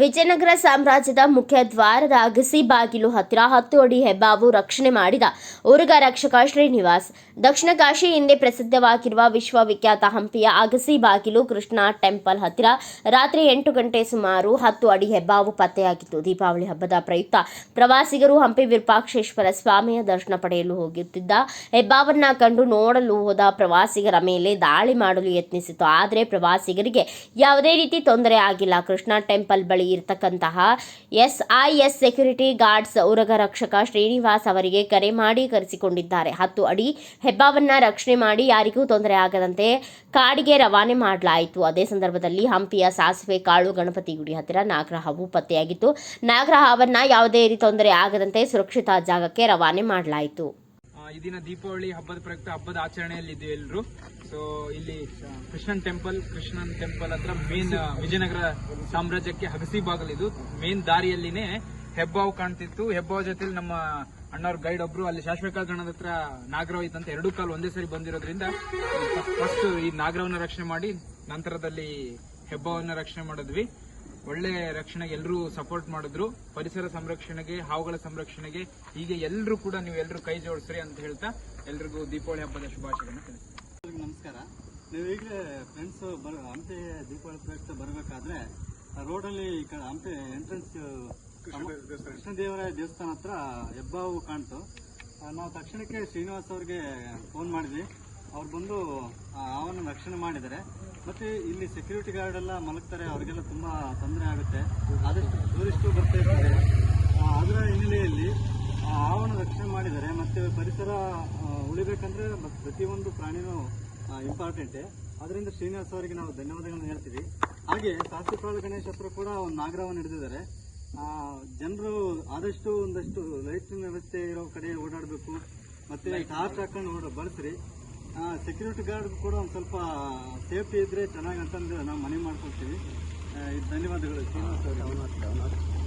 ವಿಜಯನಗರ ಸಾಮ್ರಾಜ್ಯದ ಮುಖ್ಯ ದ್ವಾರದ ಅಗಸಿ ಬಾಗಿಲು ಹತ್ತಿರ ಹತ್ತು ಅಡಿ ಹೆಬ್ಬಾವು ರಕ್ಷಣೆ ಮಾಡಿದ ಉರುಗ ರಕ್ಷಕ ಶ್ರೀನಿವಾಸ್. ದಕ್ಷಿಣ ಕಾಶಿ ಹಿಂದೆ ಪ್ರಸಿದ್ಧವಾಗಿರುವ ವಿಶ್ವವಿಖ್ಯಾತ ಹಂಪಿಯ ಅಗಸಿ ಬಾಗಿಲು ಕೃಷ್ಣ ಟೆಂಪಲ್ ಹತ್ತಿರ ರಾತ್ರಿ ಎಂಟು ಗಂಟೆ ಸುಮಾರು ಹತ್ತು ಅಡಿ ಹೆಬ್ಬಾವು ಪತ್ತೆಯಾಗಿತ್ತು. ದೀಪಾವಳಿ ಹಬ್ಬದ ಪ್ರಯುಕ್ತ ಪ್ರವಾಸಿಗರು ಹಂಪಿ ವಿರೂಪಾಕ್ಷೇಶ್ವರ ಸ್ವಾಮಿಯ ದರ್ಶನ ಪಡೆಯಲು ಹೋಗುತ್ತಿದ್ದ ಹೆಬ್ಬಾವನ್ನ ಕಂಡು ನೋಡಲು ಹೋದ ಪ್ರವಾಸಿಗರ ಮೇಲೆ ದಾಳಿ ಮಾಡಲು ಯತ್ನಿಸಿತು ಆದರೆ ಪ್ರವಾಸಿಗರಿಗೆ ಯಾವುದೇ ರೀತಿ ತೊಂದರೆ ಆಗಿಲ್ಲ. ಕೃಷ್ಣ ಟೆಂಪಲ್ ಬಳಿ ಇರತಕ್ಕಂತಹ ಎಸ್ ಸೆಕ್ಯೂರಿಟಿ ಗಾರ್ಡ್ಸ್ ಉರಗ ರಕ್ಷಕ ಶ್ರೀನಿವಾಸ್ ಅವರಿಗೆ ಕರೆ ಮಾಡಿ ಕರೆಸಿಕೊಂಡಿದ್ದಾರೆ. ಹತ್ತು ಅಡಿ ಹೆಬ್ಬಾವನ್ನ ರಕ್ಷಣೆ ಮಾಡಿ ಯಾರಿಗೂ ತೊಂದರೆ ಆಗದಂತೆ ಕಾಡಿಗೆ ರವಾನೆ ಮಾಡಲಾಯಿತು. ಅದೇ ಸಂದರ್ಭದಲ್ಲಿ ಹಂಪಿಯ ಸಾಸಿವೆ ಕಾಳು ಗಣಪತಿ ಗುಡಿ ಹತ್ತಿರ ನಾಗರಹಾವು ಪತ್ತೆಯಾಗಿತ್ತು. ನಾಗ್ರಹವನ್ನ ಯಾವುದೇ ರೀತಿ ತೊಂದರೆ ಆಗದಂತೆ ಸುರಕ್ಷಿತ ಜಾಗಕ್ಕೆ ರವಾನೆ ಮಾಡಲಾಯಿತು. ಈ ದೀಪಾವಳಿ ಹಬ್ಬದ ಪ್ರಯುಕ್ತ ಹಬ್ಬದ ಆಚರಣೆಯಲ್ಲಿ ಎಲ್ಲರೂ ಸೊ ಇಲ್ಲಿ ಕೃಷ್ಣನ್ ಟೆಂಪಲ್ ಕೃಷ್ಣನ್ ಟೆಂಪಲ್ ಹತ್ರ ಮೇನ್ ವಿಜಯನಗರ ಸಾಮ್ರಾಜ್ಯಕ್ಕೆ ಹಗಸಿ ಬಾಗಲಿದು ಮೇನ್ ದಾರಿಯಲ್ಲಿನೇ ಹೆಬ್ಬಾವು ಕಾಣ್ತಿತ್ತು. ಹೆಬ್ಬಾವ್ ಜೊತೆಲಿ ನಮ್ಮ ಅಣ್ಣವ್ರ ಗೈಡ್ ಒಬ್ರು ಅಲ್ಲಿ ಶಾಶ್ವತ ಗಣದ ಹತ್ರ ನಾಗರಾವ್ ಇತ್ತಂತ ಎರಡು ಕಾಲು ಒಂದೇ ಸರಿ ಬಂದಿರೋದ್ರಿಂದ ಫಸ್ಟ್ ಈ ನಾಗರವನ್ನ ರಕ್ಷಣೆ ಮಾಡಿ ನಂತರದಲ್ಲಿ ಹೆಬ್ಬಾವನ್ನ ರಕ್ಷಣೆ ಮಾಡಿದ್ವಿ. ಒಳ್ಳೆ ರಕ್ಷಣೆಗೆ ಎಲ್ಲರೂ ಸಪೋರ್ಟ್ ಮಾಡಿದ್ರು. ಪರಿಸರ ಸಂರಕ್ಷಣೆಗೆ ಹಾವುಗಳ ಸಂರಕ್ಷಣೆಗೆ ಹೀಗೆ ಎಲ್ಲರೂ ಕೂಡ ನೀವು ಎಲ್ಲರೂ ಕೈ ಜೋಡಿಸ್ರಿ ಅಂತ ಹೇಳ್ತಾ ಎಲ್ರಿಗೂ ದೀಪಾವಳಿ ಹಬ್ಬದ ಶುಭಾಶಯಗಳನ್ನು ತಿಳಿಸ್ತೀನಿ. ನಮಸ್ಕಾರ. ನೀವು ಈಗ ಫ್ರೆಂಡ್ಸ್ ಬರ ಹಂಪಿ ದೀಪಾವಳಿ ಪ್ರಯುಕ್ತ ಬರಬೇಕಾದ್ರೆ ರೋಡಲ್ಲಿ ಈ ಕಡೆ ಹಂಪಿ ಎಂಟ್ರೆನ್ಸ್ ಕೃಷ್ಣದೇವರಾಯ ದೇವಸ್ಥಾನ. ಹತ್ರ ಹೆಬ್ಬಾವು ಕಾಣ್ತು. ನಾವು ತಕ್ಷಣಕ್ಕೆ ಶ್ರೀನಿವಾಸ್ ಅವ್ರಿಗೆ ಫೋನ್ ಮಾಡಿದ್ವಿ. ಅವ್ರು ಬಂದು ಆ ಹಾವನ್ನು ರಕ್ಷಣೆ ಮಾಡಿದ್ದಾರೆ. ಮತ್ತೆ ಇಲ್ಲಿ ಸೆಕ್ಯೂರಿಟಿ ಗಾರ್ಡ್ ಎಲ್ಲ ಮಲಗ್ತಾರೆ ಅವ್ರಿಗೆಲ್ಲ ತುಂಬಾ ತೊಂದರೆ ಆಗುತ್ತೆ. ಆದಷ್ಟು ಟೂರಿಸ್ಟು ಬರ್ತಾ ಇರ್ತಾರೆ. ಅದರ ಹಿನ್ನೆಲೆಯಲ್ಲಿ ಆ ಹಾವನ್ನು ರಕ್ಷಣೆ ಮಾಡಿದರೆ ಮತ್ತೆ ಪರಿಸರ ಉಳಿಬೇಕಂದ್ರೆ ಪ್ರತಿಯೊಂದು ಪ್ರಾಣಿನೂ ಇಂಪಾರ್ಟೆಂಟೇ ಅದರಿಂದ ಶ್ರೀನಿವಾಸ್ ಅವರಿಗೆ ನಾವು ಧನ್ಯವಾದಗಳನ್ನು ಹೇಳ್ತೀವಿ. ಹಾಗೆ ಸಾಸಿಪಾಳು ಗಣೇಶ್ ಹತ್ರ ಕೂಡ ಒಂದು ನಾಗರವನ್ನು ಹಿಡಿದಿದ್ದಾರೆ. ಜನರು ಆದಷ್ಟು ಒಂದಷ್ಟು ಲೈಟಿನ ವ್ಯವಸ್ಥೆ ಇರೋ ಕಡೆ ಓಡಾಡಬೇಕು. ಮತ್ತೆ ಟಾರ್ಚ್ ಹಾಕೊಂಡು ಓಡ ಬಳಸ್ರಿ ಸೆಕ್ಯೂರಿಟಿ ಗಾರ್ಡ್ ಕೂಡ ಒಂದು ಸ್ವಲ್ಪ ಸೇಫ್ಟಿ ಇದ್ರೆ ಚೆನ್ನಾಗಿ ಅಂತಂದು ನಾವು ಮನವಿ ಮಾಡ್ಕೊಳ್ತೀವಿ. ಧನ್ಯವಾದಗಳು. ಶ್ರೀನಿವಾಸ್ ಅವರಿಗೆ.